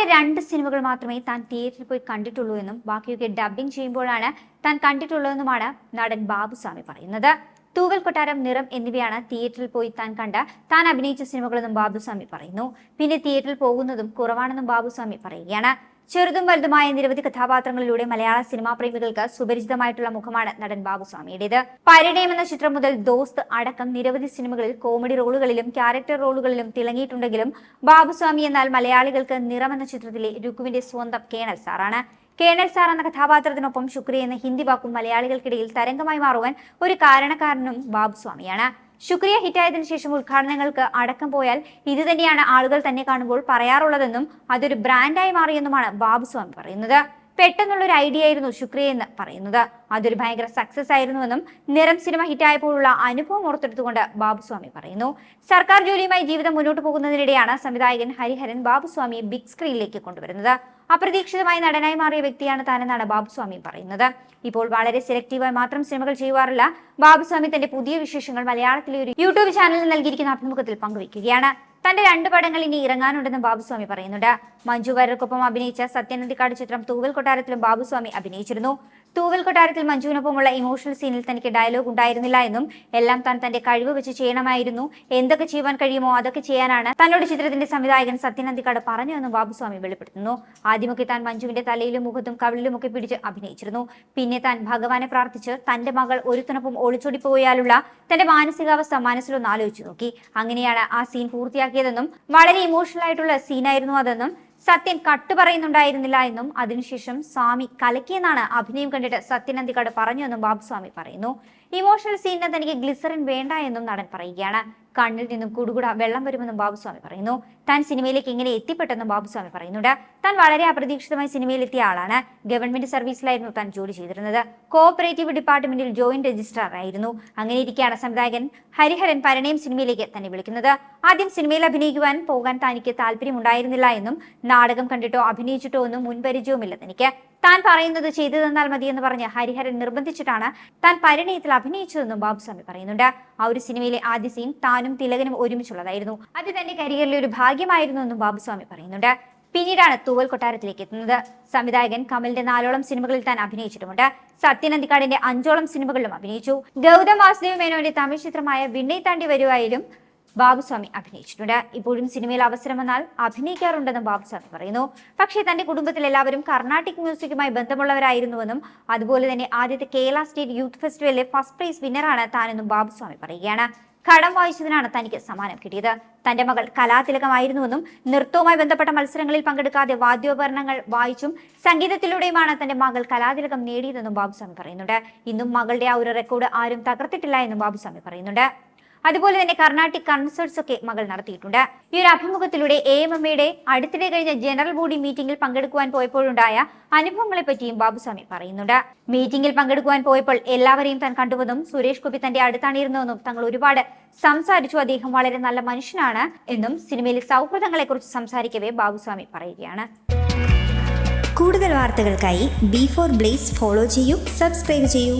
തന്റെ രണ്ട് സിനിമകൾ മാത്രമേ താൻ തിയേറ്ററിൽ പോയി കണ്ടിട്ടുള്ളൂ എന്നും ബാക്കിയൊക്കെ ഡബ്ബിംഗ് ചെയ്യുമ്പോഴാണ് താൻ കണ്ടിട്ടുള്ളതെന്നുമാണ് നടൻ ബാബുസ്വാമി പറയുന്നത്. തൂവൽ കൊട്ടാരം നിറം എന്നിവയാണ് തിയേറ്ററിൽ പോയി താൻ കണ്ട താൻ അഭിനയിച്ച സിനിമകളെന്നും ബാബുസ്വാമി പറയുന്നു. പിന്നെ തിയേറ്ററിൽ പോകുന്നതും കുറവാണെന്നും ബാബുസ്വാമി പറയുകയാണ്. ചെറുതും വലുതുമായ നിരവധി കഥാപാത്രങ്ങളിലൂടെ മലയാള സിനിമാ പ്രേമികൾക്ക് സുപരിചിതമായിട്ടുള്ള മുഖമാണ് നടൻ ബാബുസ്വാമിയുടേത്. പരിണയം എന്ന ചിത്രം മുതൽ ദോസ്ത് അടക്കം നിരവധി സിനിമകളിൽ കോമഡി റോളുകളിലും ക്യാരക്ടർ റോളുകളിലും തിളങ്ങിയിട്ടുണ്ടെങ്കിലും ബാബുസ്വാമി എന്നാൽ മലയാളികൾക്ക് നിറം എന്ന ചിത്രത്തിലെ രുക്കുവിന്റെ സ്വന്തം കേണൽ സാറാണ്. കേണൽ സാർ എന്ന കഥാപാത്രത്തിനൊപ്പം ശുക്രി എന്ന ഹിന്ദി വാക്കും മലയാളികൾക്കിടയിൽ തരംഗമായി മാറുവാൻ ഒരു കാരണക്കാരനും ബാബുസ്വാമിയാണ്. ശുക്രിയ ഹിറ്റായതിനു ശേഷം ഉദ്ഘാടനങ്ങൾക്ക് അടക്കം പോയാൽ ഇത് തന്നെയാണ് ആളുകൾ തന്നെ കാണുമ്പോൾ പറയാറുള്ളതെന്നും അതൊരു ബ്രാൻഡായി മാറിയെന്നുമാണ് ബാബുസ്വാമി പറയുന്നത്. പെട്ടെന്നുള്ള ഒരു ഐഡിയ ആയിരുന്നു ശുക്രിയ എന്ന് പറയുന്നത്. അതൊരു ഭയങ്കര സക്സസ് ആയിരുന്നുവെന്നും നിറം സിനിമ ഹിറ്റായപ്പോഴുള്ള അനുഭവം ഓർത്തെടുത്തുകൊണ്ട് ബാബുസ്വാമി പറയുന്നു. സർക്കാർ ജോലിയുമായി ജീവിതം മുന്നോട്ട് പോകുന്നതിനിടെയാണ് സംവിധായകൻ ഹരിഹരൻ ബാബുസ്വാമിയെ ബിഗ് സ്ക്രീനിലേക്ക് കൊണ്ടുവരുന്നത്. അപ്രതീക്ഷിതമായി നടനായി മാറിയ വ്യക്തിയാണ് താനെന്നാണ് ബാബുസ്വാമി പറയുന്നത്. ഇപ്പോൾ വളരെ സെലക്റ്റീവായി മാത്രം സിനിമകൾ ചെയ്യുവാറില്ല. ബാബുസ്വാമി തന്റെ പുതിയ വിശേഷങ്ങൾ മലയാളത്തിലെ ഒരു യൂട്യൂബ് ചാനലിൽ നൽകിയിരിക്കുന്ന അഭിമുഖത്തിൽ പങ്കുവയ്ക്കുകയാണ്. തന്റെ രണ്ട് പടങ്ങൾ ഇനി ഇറങ്ങാനുണ്ടെന്നും ബാബുസ്വാമി പറയുന്നുണ്ട്. മഞ്ജു വാര്യർക്കൊപ്പം അഭിനയിച്ച സത്യനന്ദിക്കാട് ചിത്രം തൂവൽ കൊട്ടാരത്തിലും ബാബുസ്വാമി അഭിനയിച്ചിരുന്നു. തൂവൽ കൊട്ടാരത്തിൽ മഞ്ജുവിനൊപ്പമുള്ള ഇമോഷണൽ സീനിൽ തനിക്ക് ഡയലോഗ് ഉണ്ടായിരുന്നില്ല എന്നും എല്ലാം താൻ തന്റെ കഴിവ് വെച്ച് ചെയ്യണമായിരുന്നു. എന്തൊക്കെ ചെയ്യുവാൻ കഴിയുമോ അതൊക്കെ ചെയ്യാനാണ് തന്നോട് ചിത്രത്തിന്റെ സംവിധായകൻ സത്യനന്ദിക്കാട് പറഞ്ഞുവെന്നും ബാബുസ്വാമി വെളിപ്പെടുത്തുന്നു. ആദ്യമൊക്കെ താൻ മഞ്ജുവിന്റെ തലയിലും മുഖത്തും കവിളിലുമൊക്കെ പിടിച്ച് അഭിനയിച്ചിരുന്നു. പിന്നെ താൻ ഭഗവാനെ പ്രാർത്ഥിച്ച് തന്റെ മകൾ ഒരുത്തനൊപ്പം ഒളിച്ചോടി പോയാലുള്ള തന്റെ മാനസികാവസ്ഥ മനസ്സിലൊന്ന് ആലോചിച്ചു നോക്കി. അങ്ങനെയാണ് ആ സീൻ പൂർത്തിയാക്കിയതെന്നും വളരെ ഇമോഷണൽ ആയിട്ടുള്ള സീനായിരുന്നു അതെന്നും സത്യൻ കട്ട് പറയുന്നുണ്ടായിരുന്നില്ല എന്നും അതിനുശേഷം സ്വാമി കലക്കിയെന്നാണ് അഭിനയം കണ്ടിട്ട് സത്യൻ അന്തിക്കാട് പറഞ്ഞുവെന്നും ബാബുസ്വാമി പറയുന്നു. ഇമോഷണൽ സീനിന് തനിക്ക് ഗ്ലിസറിൻ വേണ്ട എന്നും നടൻ പറയുകയാണ്. കണ്ണിൽ നിന്നും കുടുകുട വെള്ളം വരുമെന്നും ബാബുസ്വാമി പറയുന്നു. താൻ സിനിമയിലേക്ക് എങ്ങനെ എത്തിപ്പെട്ടെന്നും ബാബുസ്വാമി പറയുന്നുണ്ട്. താൻ വളരെ അപ്രതീക്ഷിതമായി സിനിമയിലെത്തിയ ആളാണ്. ഗവൺമെന്റ് സർവീസിലായിരുന്നു താൻ ജോലി ചെയ്തിരുന്നത്. കോഓപ്പറേറ്റീവ് ഡിപ്പാർട്ട്മെന്റിൽ ജോയിന്റ് രജിസ്ട്രാർ ആയിരുന്നു. അങ്ങനെ ഇരിക്കെയാണ് സംവിധായകൻ ഹരിഹരൻ പരണയം സിനിമയിലേക്ക് തന്നെ വിളിക്കുന്നത്. ആദ്യം സിനിമയിൽ അഭിനയിക്കുവാൻ പോകാൻ തനിക്ക് താല്പര്യമുണ്ടായിരുന്നില്ല എന്നും നാടകം കണ്ടിട്ടോ അഭിനയിച്ചിട്ടോ ഒന്നും മുൻപരിചയവുമില്ല തനിക്ക്. താൻ പറയുന്നത് ചെയ്തു തന്നാൽ മതിയെന്ന് പറഞ്ഞ് ഹരിഹരൻ നിർബന്ധിച്ചിട്ടാണ് താൻ പരിണയത്തിൽ അഭിനയിച്ചതെന്നും ബാബുസ്വാമി പറയുന്നുണ്ട്. ആ ഒരു സിനിമയിലെ ആദ്യ സീൻ താനും തിലകനും ഒരുമിച്ചുള്ളതായിരുന്നു. അത് തന്റെ കരിയറിലെ ഒരു ഭാഗ്യമായിരുന്നു എന്നും ബാബുസ്വാമി പറയുന്നുണ്ട്. പിന്നീടാണ് തൂവൽ കൊട്ടാരത്തിലേക്ക് എത്തുന്നത്. സംവിധായകൻ കമലിന്റെ നാലോളം സിനിമകളിൽ താൻ അഭിനയിച്ചിട്ടുമുണ്ട്. സത്യനന്ദിക്കാടിന്റെ അഞ്ചോളം സിനിമകളിലും അഭിനയിച്ചു. ഗൗതം വാസുദേവ മേനോന്റെ തമിഴ് ചിത്രമായ വിണ്ണൈ താണ്ടി വരുവായാലും ബാബുസ്വാമി അഭിനയിച്ചിട്ടുണ്ട്. ഇപ്പോഴും സിനിമയിൽ അവസരം വന്നാൽ അഭിനയിക്കാറുണ്ടെന്നും ബാബുസ്വാമി പറയുന്നു. പക്ഷേ തന്റെ കുടുംബത്തിൽ എല്ലാവരും കർണാട്ടിക് മ്യൂസിക്കുമായി ബന്ധമുള്ളവരായിരുന്നുവെന്നും അതുപോലെ തന്നെ ആദ്യത്തെ കേരള സ്റ്റേറ്റ് യൂത്ത് ഫെസ്റ്റിവലിലെ ഫസ്റ്റ് പ്രൈസ് വിന്നറാണ് താനെന്നും ബാബുസ്വാമി പറയുകയാണ്. കടം വായിച്ചതിനാണ് തനിക്ക് സമ്മാനം കിട്ടിയത്. തന്റെ മകൾ കലാതിലകമായിരുന്നുവെന്നും നൃത്തവുമായി ബന്ധപ്പെട്ട മത്സരങ്ങളിൽ പങ്കെടുക്കാതെ വാദ്യോപകരണങ്ങൾ വായിച്ചും സംഗീതത്തിലൂടെയുമാണ് തന്റെ മകൾ കലാതിലകം നേടിയതെന്നും ബാബുസ്വാമി പറയുന്നുണ്ട്. ഇന്നും മകളുടെ ആ ഒരു റെക്കോർഡ് ആരും തകർത്തിട്ടില്ല എന്നും ബാബുസ്വാമി പറയുന്നുണ്ട്. അതുപോലെ തന്നെ കർണാട്ടിക് കൺസേർട്സ് ഒക്കെ മകൾ നടത്തിയിട്ടുണ്ട്. ഈ ഒരു അഭിമുഖത്തിലൂടെ എ എം എമ്മയുടെ അടുത്തിടെ കഴിഞ്ഞ ജനറൽ ബോഡി മീറ്റിംഗിൽ പങ്കെടുക്കുവാൻ പോയപ്പോഴുണ്ടായ അനുഭവങ്ങളെ പറ്റിയും ബാബുസ്വാമി പറയുന്നുണ്ട്. മീറ്റിംഗിൽ പങ്കെടുക്കുവാൻ പോയപ്പോൾ എല്ലാവരെയും താൻ കണ്ടുവെന്നും സുരേഷ് ഗോപി തന്റെ അടുത്താണിരുന്നുവെന്നും തങ്ങൾ ഒരുപാട് സംസാരിച്ചു. അദ്ദേഹം വളരെ നല്ല മനുഷ്യനാണ് എന്നും സിനിമയിലെ സൗഹൃദങ്ങളെ കുറിച്ച് സംസാരിക്കവേ ബാബുസ്വാമി പറയുകയാണ്. കൂടുതൽ വാർത്തകൾക്കായി ബി ഫോർ ബ്ലേസ് ഫോളോ ചെയ്യൂ സബ്സ്ക്രൈബ് ചെയ്യൂ.